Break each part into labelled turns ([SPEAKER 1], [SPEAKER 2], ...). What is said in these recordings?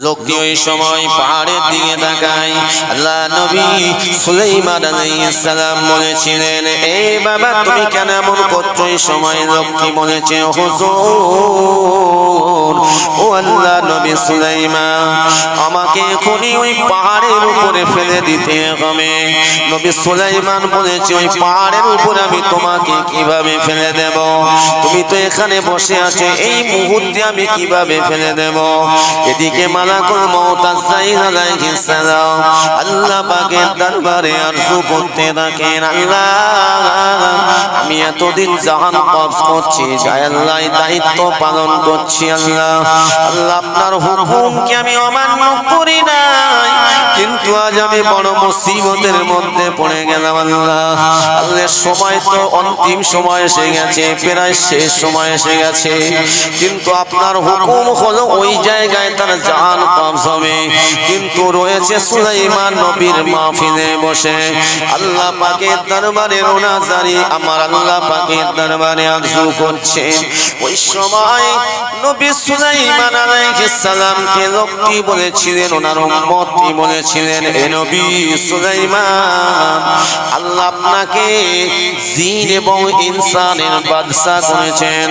[SPEAKER 1] লোকটি ওই সময় পাহাড়ের দিকে তাকায়। আল্লাহ নবী সুলাইমান আলাইহিস সালাম বলেছিলেন এই বাবা, তুমি কেন এমন করছ? এই সময় লোকটি বলেছে, হুজুর, ও আল্লাহ নবী সুলাইমান, আমাকে এখনই ওই পাহাড়ের উপরে ফেলে দিতে হবে। নবী সুলাইমান বলেছে, ওই পাহাড়ের উপরে আমি তোমাকে কীভাবে ফেলে দেব? তুমি তো এখানে বসে আছো, এই মুহূর্তে আমি কীভাবে ফেলে দেব? এদিকে মালাকুল মউত আজরাইল আলাইহিস সালাম। আল্লাহ পাকের দরবারে আরজু করতে থাকেন, আল্লাহ। আমি এতদিন জাহান কবজ করছি, যাই আল্লাহ দায়িত্ব পালন করছি, আল্লাহ। আল্লাহ, আপনার হুকুমকে আমি অমান্য করি নাই। কিন্তু আজ আমি বড় মুসিবতের মধ্যে পড়ে গেলাম আল্লাহ। আল্লাহ, সময় তো অন্তিম সময় এসে গেছে, প্রায় শেষ সময় এসে গেছে। কিন্তু আপনার হুকুম হলো ওই জায়গায় তার জান কবজ কিন্তু রয়েছে সুলাইমান নবীর মাহফিলে বসে। আল্লাহ পাকের দরবারে রোনাজারি আমার আল্লাহ পাকের দরবারে আরজু করছে। ওই সময় নবী সুলাইমান আলাইহিস সালামকে লোকটি বলেছিলেন, ওনার উম্মতটি বলেছিলেন হে নবী সুলাইমান, আল্লাহ আপনাকে জিন এবং ইনসানের বাদশা করেছেন।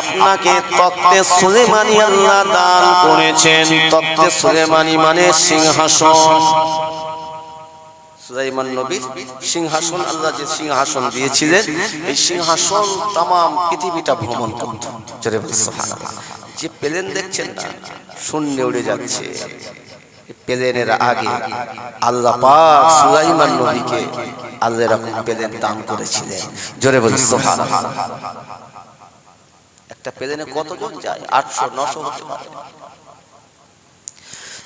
[SPEAKER 1] আপনাকে তত্ত্বে সুলেমানি আল্লাহ দান করেছেন। তত্ত্বে সুলেমানি মানে সিংহাসন। সুলাইমান নবীর সিংহাসন, আল্লাহ যে সিংহাসন দিয়েছিলেন, এই সিংহাসন তাম পৃথিবীটা ভ্রমণ করত। যে প্লেন দেখছেন না, শূন্যে উড়ে যাচ্ছে। প্লেনের আগে আল্লাহ পাক সুলাইমান নবীকে আল্লাহ এরকম প্লেন দান করেছিলেন। জোরে বলি, সুবহানাল্লাহ। একটা প্লেনে কতজন যায়? আটশো, নশো হতে পারে।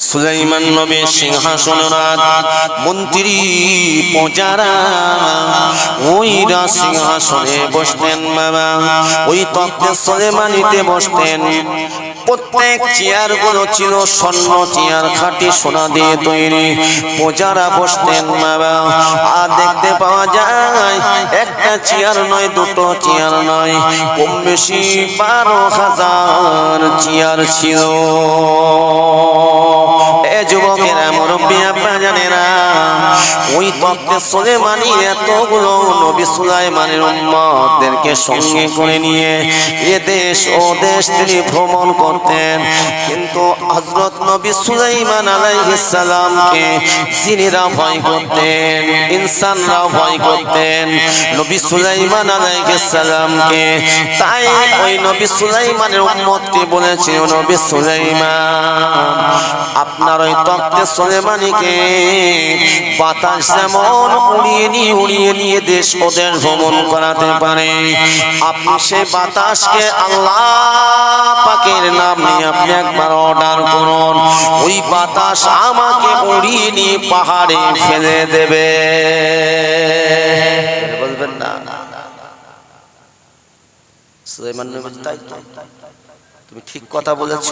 [SPEAKER 1] সুলাইমান নবী সিংহাসনরাত মন্ত্রী প্রজারা ওইরা সিংহাসনে বসতেন বাবা। ওই তত্ত্বে সুলেমানিতে বসতেন। প্রত্যেক চেয়ারগুলো ছিল স্বর্ণ চেয়ার, খাঁটি সোনা দিয়ে তৈরি। প্রজারা বসতেন বাবা। আর দেখতে পাওয়া যায়, একটা চেয়ার নয়, দুটো চেয়ার নয়। কম বেশি বারো হাজার চেয়ার ছিল। যুবকেরা মুরব্বী আপনারা জানেরা ওই তত্ত্বে সুলেমানি এতগুলো নবী সুলাইমানের উম্মতদেরকে সঙ্গে করে নিয়ে এ দেশ ও দেশ তিনি ভ্রমণ করতেন। কিন্তু হযরত নবী সুলাইমান আলাইহিস সালামকে জিনেরা ভয় করতেন, ইনসানরা ভয় করতেন। নবী সুলাইমান আলাইহিস সালামকে তাই ওই নবী সুলাইমানের উম্মতকে বলেছে, "ও নবী সুলাইমান, আপনার ওই তত্ত্বে সুলেমানিকে বাতাস যেমন উড়িয়ে নিয়ে উড়িয়ে নিয়ে দেশ ও দেশ ভ্রমণ করাতে পারে। আপনি সেই বাতাসকে আল্লাহ পাকের নাম নিয়ে আপনি একবার অর্ডার করুন। ওই বাতাস আমাকে উড়িয়ে নিয়ে পাহাড়ে ফেলে দেবে। বলবেন না। সুলাইমান নবী তাই তুমি ঠিক কথা বলেছ।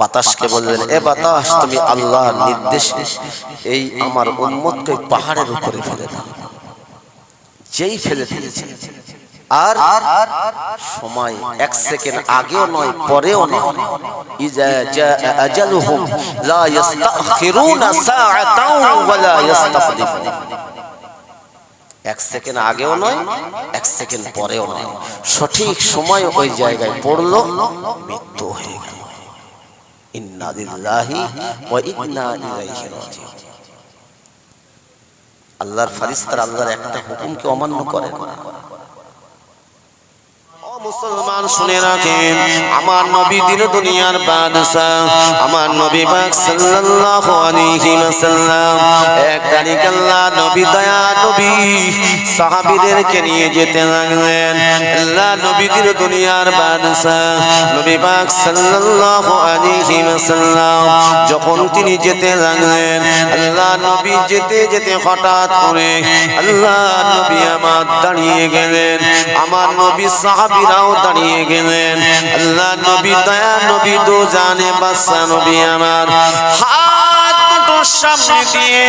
[SPEAKER 1] বাতাসকে বললেন এ বাতাস, তুমি আল্লাহর নির্দেশে এই আমার উম্মতকে পাহাড়ের উপরে ফেলে দাও। যেই ফেলে দিয়েছে আর সময় এক সেকেন্ড আগেও নয়, পরেও নয়। আজালুহুম, লা ইস্তাখিরুনা সাআতাও ওয়া লা ইস্তাকদিমুন এক সেকেন্ড আগেও নয়, এক সেকেন্ড পরেও নয়। সঠিক সময় ওই জায়গায় পড়ল, মৃত্যু হয়ে গেল। আল্লাহর ফারিস্তার আল্লাহর একটা হুকুমকে অমান্য করে। মুসলমান নবী দিন দুনিয়ার বাদশাহ, আমার নবী নিয়ে যেতে লাগলেন। ওয়াসাল্লাম। যখন তিনি যেতে লাগলেন, আল্লাহ নবী যেতে যেতে হঠাৎ করে আল্লাহ নবী আমার দাঁড়িয়ে গেলেন। আমার নবী সাহাবীরাও দাঁড়িয়ে গেলেন। আল্লাহ নবী দয়া নবী দু জানে বাচ্চা নবী আমার। হাত সামনে দিয়ে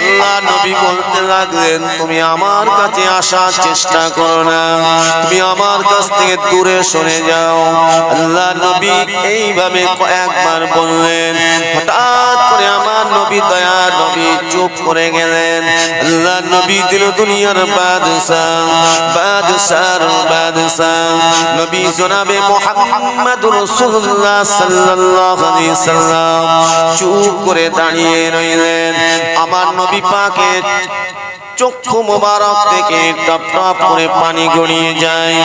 [SPEAKER 1] আল্লাহ নবী বলতে লাগলেন, তুমি আমার কাছে আসার চেষ্টা করো না। তুমি আমার কাছ থেকে দূরে সরে যাও। আল্লাহ নবী এইভাবে কয়েকবার বললেন। নবী দয়া নবী চুপ করে গেলেন। আল্লাহ নবী দিল দুনিয়ার বাদশাহ বাদশার বাদশাহ। নবী জনাবে মুহাম্মদুর রাসূলুল্লাহ সাল্লাল্লাহু আলাইহি সাল্লাম। চুপ করে দাঁড়িয়ে রইলেন আমার নবী পাকের চক্ষু মোবারক থেকে টপ টপ করে পানি গড়িয়ে যায়।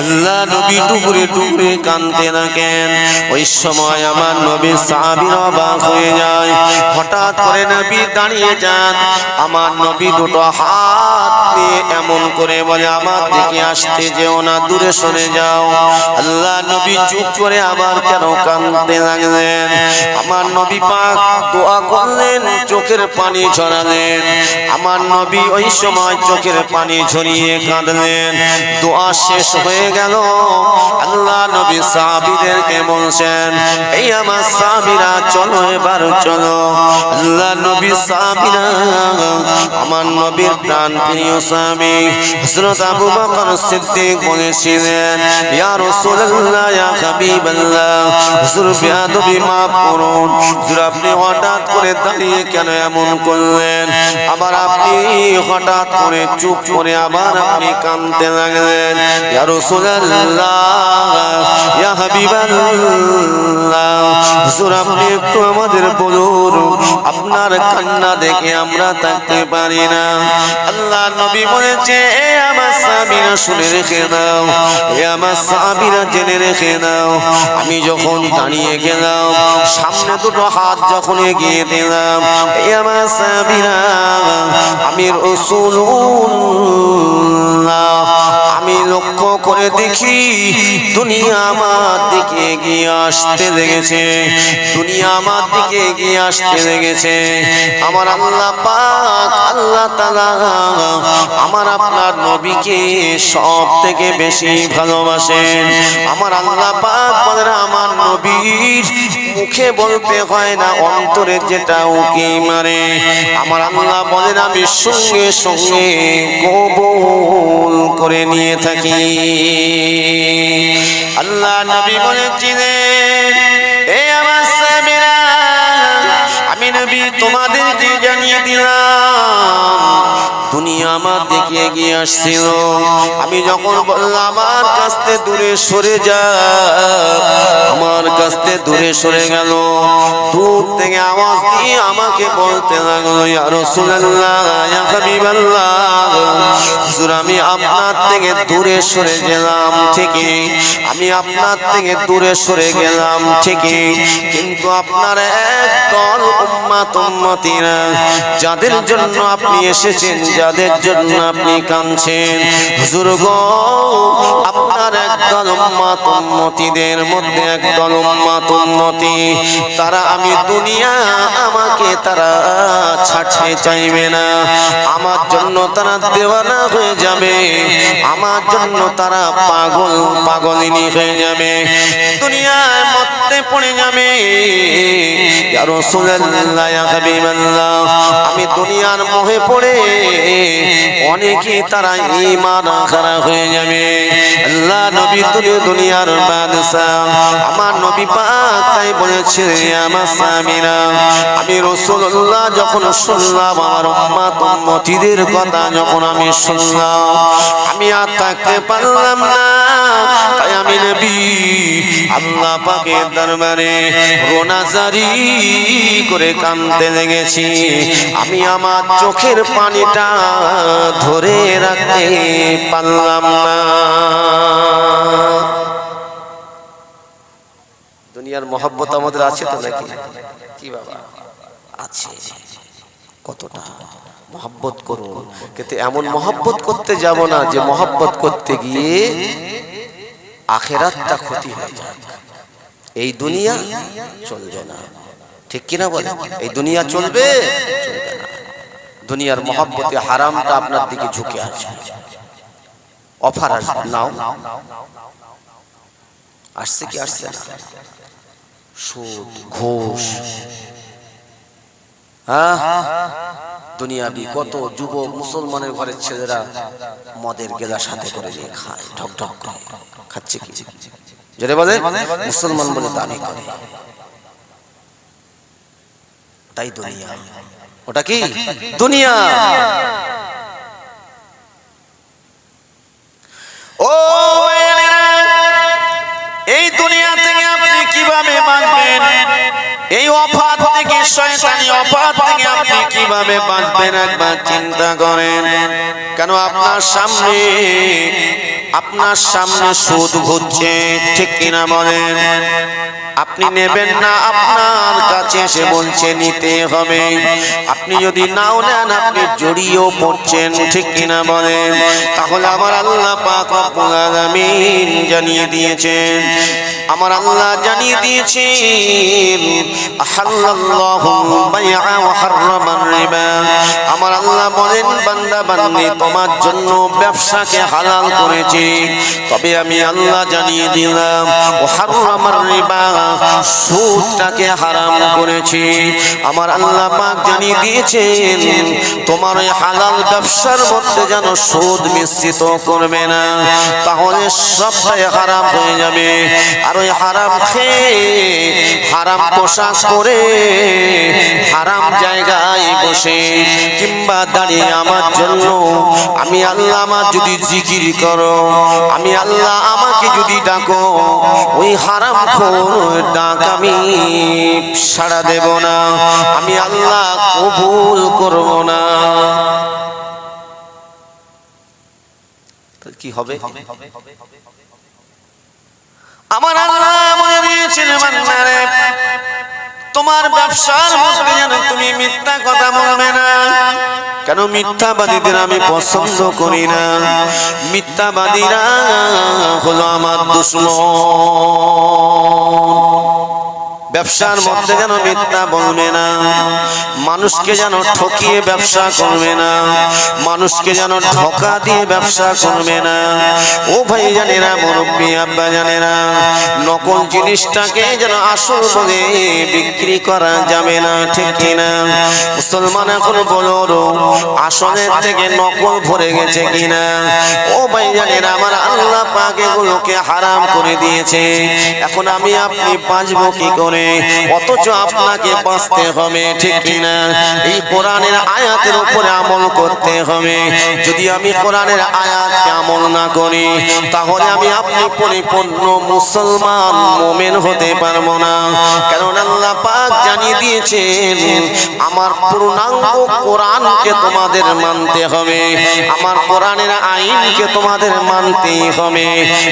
[SPEAKER 1] আল্লাহ নবী টুকরে টুকরে কানতে থাকেন। ওই সময় আমার নবী সাহাবীর অবাক হয়ে যায়। হঠাৎ করে নবী দাঁড়িয়ে যান। আমার নবী দুটো হাত নিয়ে এমন করে বলে, আমার দিকে আসতে যেও না, দূরে সরে যাও। আল্লাহ নবী চুপ করে আবার কেন কানতে লাগলেন? আমার নবী পাক দোয়া করলেন, চোখের পানি ছড়ালেন। আমার নবী ওই সময় চোখের পানি ঝরিয়ে কাঁদলেন। দোয়া শেষ হয়ে গেল। আল্লাহ নবী সাহাবীদেরকে বলছেন এই আমার সাহাবীরা, চলো এবার চলো। আল্লাহ নবী সাহাবীরা, আমার নবীর প্রাণ প্রিয় স্বামী হযরত আবু বকর সিদ্দিক বলেছিলেন, ইয়া রাসূলুল্লাহ, ইয়া হাবিবাল্লাহ, হুজুর বেয়াদবি মাফ করুন। হুজুর, আপনি হঠাৎ করে দাঁড়িয়ে কেন এমন করলেন? আবার আপনি হঠাৎ করে চুপ করে আবার আপনি কাঁদতে লাগলেন। ইয়া রাসূলুল্লাহ আপনি একটু আমাদের বলুন, আপনার কান্না দেখে আমরা থাকতে পারি না। আল্লাহ নবী বলেছে, এ আমার সাবিরা শুনে রেখে দাও, এ আমার সাবিরা জেনে রেখে দাও। আমি যখন দাঁড়িয়ে গেলাম, সামনে দুটো হাত যখন এগিয়ে দিলাম, এ আমার সাবিরা আমি রসুল্লাহ আমি লক্ষ্য করে দেখি দুনিয়া আমার দিকে এগিয়ে আসতে লেগেছে। দুনিয়া আমার দিকে এগিয়ে আসতে লেগেছে। আমার আল্লাহ পাক, আল্লাহ তাআলা আমার আপনার নবীকে সব থেকে বেশি ভালোবাসেন। আমার আল্লাহ পাক বলেন, আমার নবীর মুখে বলতে হয় না, অন্তরে যেটা উকি মারে। আমার আল্লাহ বলেন, আমি সঙ্গে সঙ্গে কবুল করে নিয়ে থাকি। আল্লাহ নবী বলেছি রে এ আমার সামিরা আমি নবী তোমাদেরকে জানিয়ে দিলাম আমার দিকে এগিয়ে আসছিল। আমি যখন বললাম, আমার কাছ থেকে দূরে সরে যা। আমার কাছ থেকে দূরে সরে গেল। দূর থেকে আওয়াজ দিয়ে আমাকে বলতে লাগল, ইয়া আমি আপনার থেকে দূরে সরে গেলাম, ঠিকই। আমি আপনার থেকে দূরে সরে গেলাম, ঠিকই। কিন্তু আপনার একদল উম্মাত উম্মতিরা যাদের জন্য আপনি এসেছেন, যাদের জন্য আপনি কাঁদছেন। হুজুর গো, আপনার একদল উম্মাত উম্মতিদের মধ্যে একদল উম্মাত উম্মতি, তারা আমি দুনিয়া আমাকে তারা ছাড়তে চাইবে না। আমার জন্য তারা দেওয়ানা হয়ে যাবে, আমার জন্য তারা পাগল পাগলিনী হয়ে যাবে। দুনিয়ার মধ্যে পড়ে যাবে। আমি দুনিয়ার মোহে পড়ে অনেকেই তারা ঈমান খারা হয়ে যাবে। আল্লাহ নবী তুমি দুনিয়ার বাদশাহ, আমার নবী পাক তাই বলেছে, আমার স্বামীরা, আমি রাসূলুল্লাহ যখন শুনলাম, আমার উম্মতিদের কথা যখন আমি শুনলাম, আমি আর থাকতে পারলাম না। তাই আমি নবী, আল্লাহ পাকের দরবারে রোনাজারি করে কান্দতে লেগেছি। আমি আমার চোখের পানিটা ধরে রাখতে পারলাম না। দুনিয়ার মহব্বত আমাদের আছে তো নাকি? কি বাবা? আছে। কতটা মহব্বত করুন। কিন্তু এমন মহব্বত করতে যাব না যে মহব্বত করতে গিয়ে আখেরাতটা ক্ষতি হয়ে যাক। এই দুনিয়া চলবে না। ঠিক কিনা বলে? এই দুনিয়া চলবে? চলবে না দুনিয়ার মহব্বতে হারামটা আপনার দিকে ঝুঁকে আসবে অফার আসবে। নাও। আসছে কি আসছে না? সুদ, ঘোষ। হ্যাঁ? দুনিয়াবি কত যুবক, মুসলমানের ঘরের ছেলেরা মদের গেলা সাথে করে নিয়ে খায়, ঢক ঢক খাচ্ছে কি? যেটা বলে মুসলমান বলে দাবি করে। ওটাই দুনিয়া। ওটা কি? দুনিয়া। ও এই দুনিয়া থেকে আপনি কীভাবে বাঁচবেন? এই অফাত থেকে শয়তানি অফাত থেকে আপনি কীভাবে বাঁচবেন? একবার চিন্তা করেন। কেন আপনার সামনে আপনার সামনে সুদ ঘুরছে, ঠিক কিনা বলেন? আপনি নেবেন না, আপনার কাছে এসে বলছে, নিতে হবে। আপনি যদি নাও নেন, আপনি জড়িয়েও পড়ছেন, ঠিক কিনা বলেন? তাহলে আমার আল্লাহ পাক আলামিন জানিয়ে দিয়েছেন আমার আল্লাহ জানিয়ে হাররামার আমার আল্লাহ বলেন, বান্দা, বান্দি, তোমার জন্য ব্যবসাকে হালাল করেছি। তবে আমি আল্লাহ জানিয়ে দিলাম, ও রিবা, সুদটাকে হারাম করেছি। আমার আল্লাহ পাক জানিয়ে দিয়েছেন, তোমার ওই হালাল ব্যবসার মধ্যে যেন সুদ মিশ্রিত করবে না, তাহলে সবটাই হারাম হয়ে যাবে। আর ওই হারাম খেয়ে, হারাম পোশাক করে হারাম জায়গায় বসে। কিংবা দাঁড়িয়ে আমার জন্য, আমি আল্লাহ আমার যদি জিকির করো, আমি আল্লাহ আমাকে যদি ডাকো, ওই হারাম খোর ডাক আমি সাড়া দেব না, আমি আল্লাহ কবুল করব না। কি হবে। আমার আল্লাহ বলে দিয়েছেন বান্দারে, তোমার ব্যবসার মধ্যে যেন তুমি মিথ্যা কথা বলবে না। কেন মিথ্যাবাদীদের আমি পছন্দ করি না? মিথ্যাবাদীরা হলো আমার দুশ্মন। ব্যবসার মধ্যে যেন মিথ্যা বলবে না। মানুষকে যেন ঠকিয়ে ব্যবসা করবে না। মানুষকে যেন ঠকা দিয়ে ব্যবসা করবে না। ও ভাই জানে জানেরা মুরব্বী আব্বা জানেরা নকল জিনিসটাকে যেন আসল বলে বিক্রি করা যাবে না, ঠিক কিনা? মুসলমান এখন বলো আসলের থেকে নকল ভরে গেছে কিনা? ও ভাই জানেরা আমার আল্লাহ পাক এগুলোকে হারাম করে দিয়েছে। এখন আমি আপনি বাঁচবো কি করে? অথচ আপনাকে বাঁচতে হবে, ঠিক কিনা? এই কোরআনের আয়াতের উপরে আমল করতে হবে। যদি আমি কোরআনের আয়াতকে আমল না করি, তাহলে আমি আপনি পরিপূর্ণ মুসলমান, মোমেন হতে পারব না। কারণ আল্লাহ পাক জানিয়ে দিয়েছেন, আমার পূর্ণাঙ্গ কোরআনকে তোমাদের মানতে হবে, আমার কোরআনের আইনকে তোমাদের মানতেই হবে।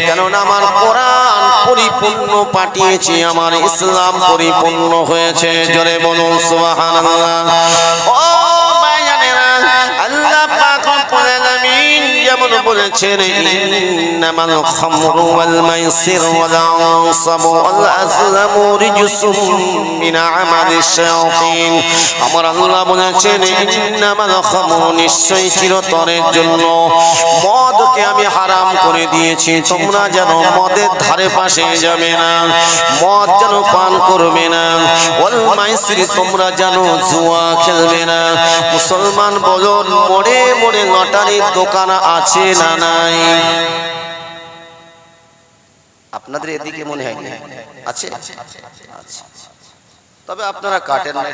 [SPEAKER 1] কারণ আমার কোরআন পরিপূর্ণ পাঠিয়েছি আমার ইসলাম পরিপূর্ণ হয়েছে। জোরে বলুন সুবহানাল্লাহ। যেমন বলেছেন, ইন্নামাল খামরু ওয়াল মাইসির ওয়াল আনসাবু ওয়াল আজলামু রিজসুম মিন আমালিশ শায়াতিন। আমার আল্লাহ বলেছেন, ইন্নামাল খামরু নিশ্চয় চিরতরের জন্য। মদকে আমি হারাম করে দিয়েছি, তোমরা যেন মদের ধারে পাশে যাবে না, মদ যেন পান করবে না, ওয়াল মাইসির তোমরা যেন জুয়া খেলবে না। মুসলমান বলুন মোড়ে মোড়ে লটারির দোকান আছে না নাই? আপনাদের এদিকে মনে হয় না? আছে? আচ্ছা। তবে আপনারা কাটেন না।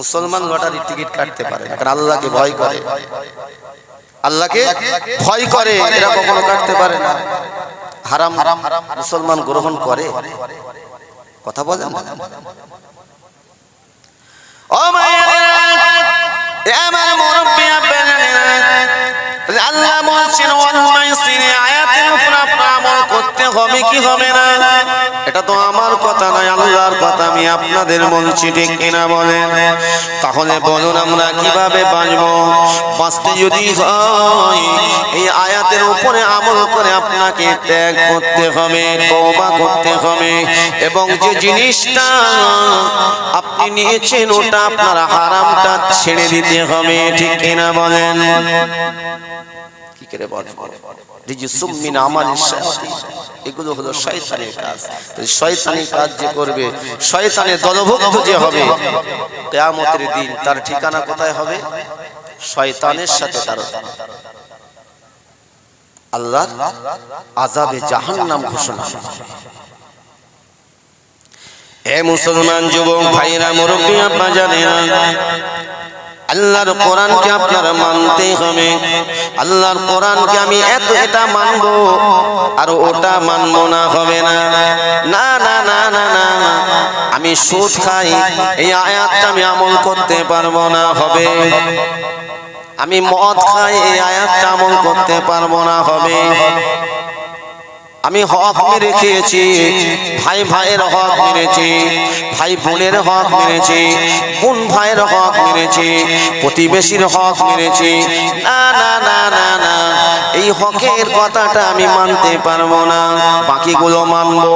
[SPEAKER 1] মুসলমান লটারির টিকিট কাটতে পারে কারণ আল্লাহকে ভয় করে। আল্লাহকে ভয় করে এরা কখনো কাটতে পারে না। হারাম হারাম মুসলমান গ্রহণ করে। কথা বলেন হবে কি হবে না? এটা তো আমার কথা নয়, আল্লাহর কথা, আমি আপনাদের বলছি, ঠিক কিনা বলেন? তাহলে বলুন আমরা কীভাবে বাঁচব? বাঁচতে যদি হয়, এই আয়াতের উপরে আমল করে আপনাকে ত্যাগ করতে হবে, তওবা করতে হবে, এবং যে জিনিসটা আপনি নিয়েছেন, ওটা আপনার হারামটা ছেড়ে দিতে হবে, ঠিক কিনা বলেন? কি করে। বলেন রিজিসুম মিন আমালিশ শায়াতিন। এগুলো হলো শয়তানের কাজ। তো শয়তানের কাজ যে করবে শয়তানের দলভুক্ত যে হবে কিয়ামতের দিন তার ঠিকানা কোথায় হবে? শয়তানের সাথে তার আল্লাহ আজাবে জাহান্নাম ঘোষণা হে মুসলমান যুবক ভাইরা মুরব্বী আব্বা জানেন আল্লাহর কোরআনকে আপনারা মানতে হবে। আল্লাহর কোরআনকে আমি এত এটা মানব আর ওটা মানব না হবে না। না না না না না আমি সুদ খাই এই আয়াতটা আমি আমল করতে পারব না হবে। আমি মদ খাই এই আয়াতটা আমল করতে পারব না হবে। আমি হক মেরে খেয়েছি ভাই ভাইয়ের হক মেরেছি। ভাই বোনের হক মেরেছি। বোন ভাইয়ের হক মেরেছি। প্রতিবেশীর হক মেরেছি। না না না না না এই হকের কথাটা আমি মানতে পারব না। বাকিগুলো মানবো।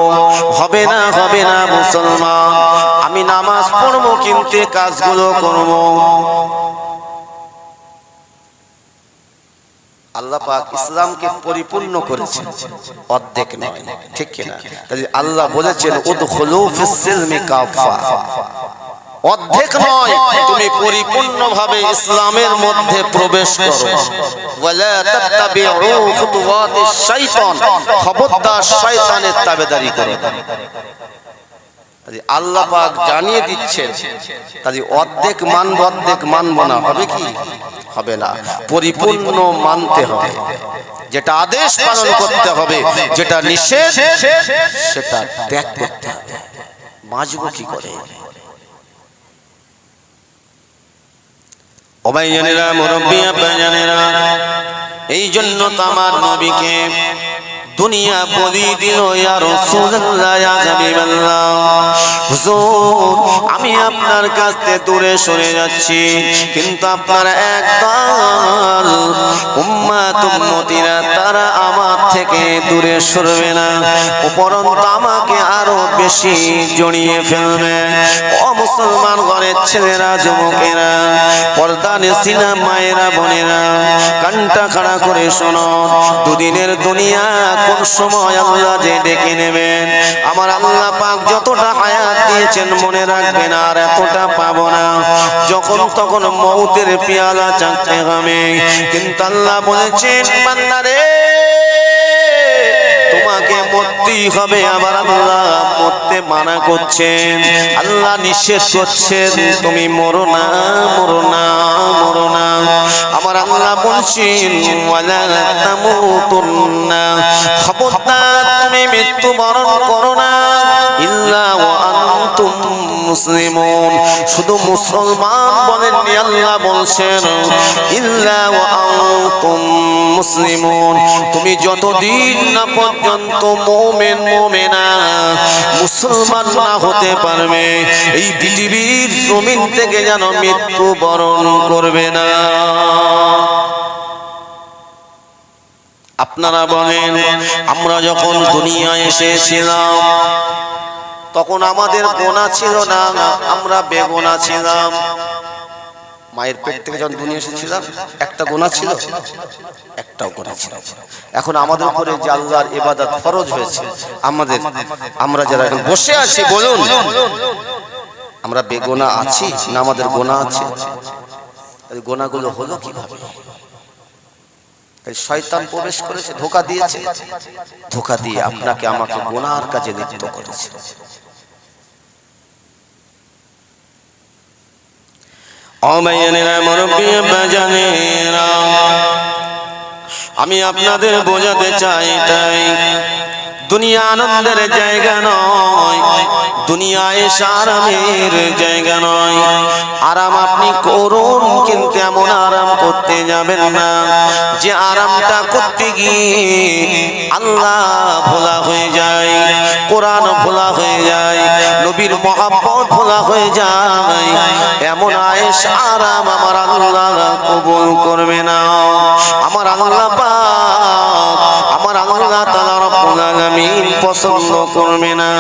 [SPEAKER 1] হবে না হবে না মুসলমান। আমি নামাজ পড়ব কিন্তু কাজগুলো করব। আল্লাহ পাক ইসলামকে পরিপূর্ণ করেছেন। অর্ধেক নয়। ঠিক কিনা তাই আল্লাহ বলেছেন কাফা। অর্ধেক নয়। তুমি পরিপূর্ণভাবে ইসলামের মধ্যে প্রবেশ করো। খবরদার শয়তানের তাবেদারি করো। আল্লাহ পাক জানিয়ে দিচ্ছেন। তাই অর্ধেক মানব অর্ধেক মানব না হবে কি? হবে না। পরিপূর্ণ মানতে হবে। যেটা আদেশ পালন করতে হবে যেটা নিষেধ সেটা ত্যাগ করতে হবে। বাঁচবো কি করে? অবাই জানেরা মুরব্বী আব্বা জানেরা এই জন্য তো আমার নবীকে দুনিয়া বলি দিল আমি আপনার কাছ থেকে দূরে সরে যাচ্ছি, কিন্তু আপনার একদল উম্মাত উম্মতিরা, তারা আমার থেকে দূরে সরবে না, উপরন্ত আমাকে আরও বেশি জড়িয়ে ফেলবে। ও মুসলমান ঘরের ছেলেরা, যুবকেরা, পর্দা নেসিনা মায়েরা, বোনেরা, কানটা খাড়া করে শোনো, দুদিনের দুনিয়া কোন সময় আল্লাহ যে ডেকে নেবেন? আমার আল্লাহ পাক যতটা হায়াত দিয়েছেন মনে রাখবেন আর এতটা পাবো না। যখন তখন মৌতের পেয়ালা চাকতে হবে কিন্তু আল্লাহ বলেছেন, বান্দারে, তোমাকে মরতেই হবে, আবার আল্লাহ মরতে মানা করছেন। আল্লাহ নিষেধ করছেন, তুমি মরো না মরো না মরো না। আমার আল্লাহ বলছেন, ওয়ালা তামুতুন্না। তুমি মৃত্যু বরণ করো না। ইল্লা ওয়া আনতুম মুসলিমুন। শুধু মুসলমান বলেননি আল্লাহ বলছেন, ইল্লা ওয়া আনতুম মুসলিমুন। তুমি যতদিন না পর্যন্ত মুমিন, মুমিনা, মুসলমান না হতে পারবে, এই পৃথিবীর জমিন থেকে যেন মৃত্যু বরণ করবে না। আপনারা বলেন, আমরা যখন দুনিয়ায় এসেছিলাম, তখন আমাদের গোনা ছিল না, আমরা বেগোনা ছিলাম। মায়ের পেট থেকে যখন দুনিয়া এসেছিলাম, একটা গোনা ছিল? একটাও গোনা ছিল। এখন আমাদের উপরে যে আল্লাহর ইবাদত ফরজ হয়েছে, আমাদের, আমরা যারা এখন বসে আছি, বলুন, আমরা বেগোনা আছি না আমাদের গোনা আছে? গোনাগুলো হলো কীভাবে? শয়তান প্রবেশ করেছে, ধোকা দিয়েছে। ধোকা দিয়ে আপনাকে, আমাকে গোনার কাজে লিপ্ত করেছে। আমি আপনাদের বোঝাতে চাই তাই দুনিয়া আনন্দের জায়গা নয়, দুনিয়া সারামের জায়গা নয়। আরাম আপনি করুন, কিন্তু এমন আরাম করতে যাবেন না। যে আরামটা করতে গিয়ে আল্লাহ ভোলা হয়ে যায়, কোরআন ভোলা হয়ে যায়, নবীর মহাব্বত ভোলা হয়ে যায়। এমন আয়েশ আরাম আমার আল্লাহ কবুল করবে না। আমার আল্লাহ পাক আমার আল্লাহ তাআলা রব্বুল আলামিন পছন্দ করবে না।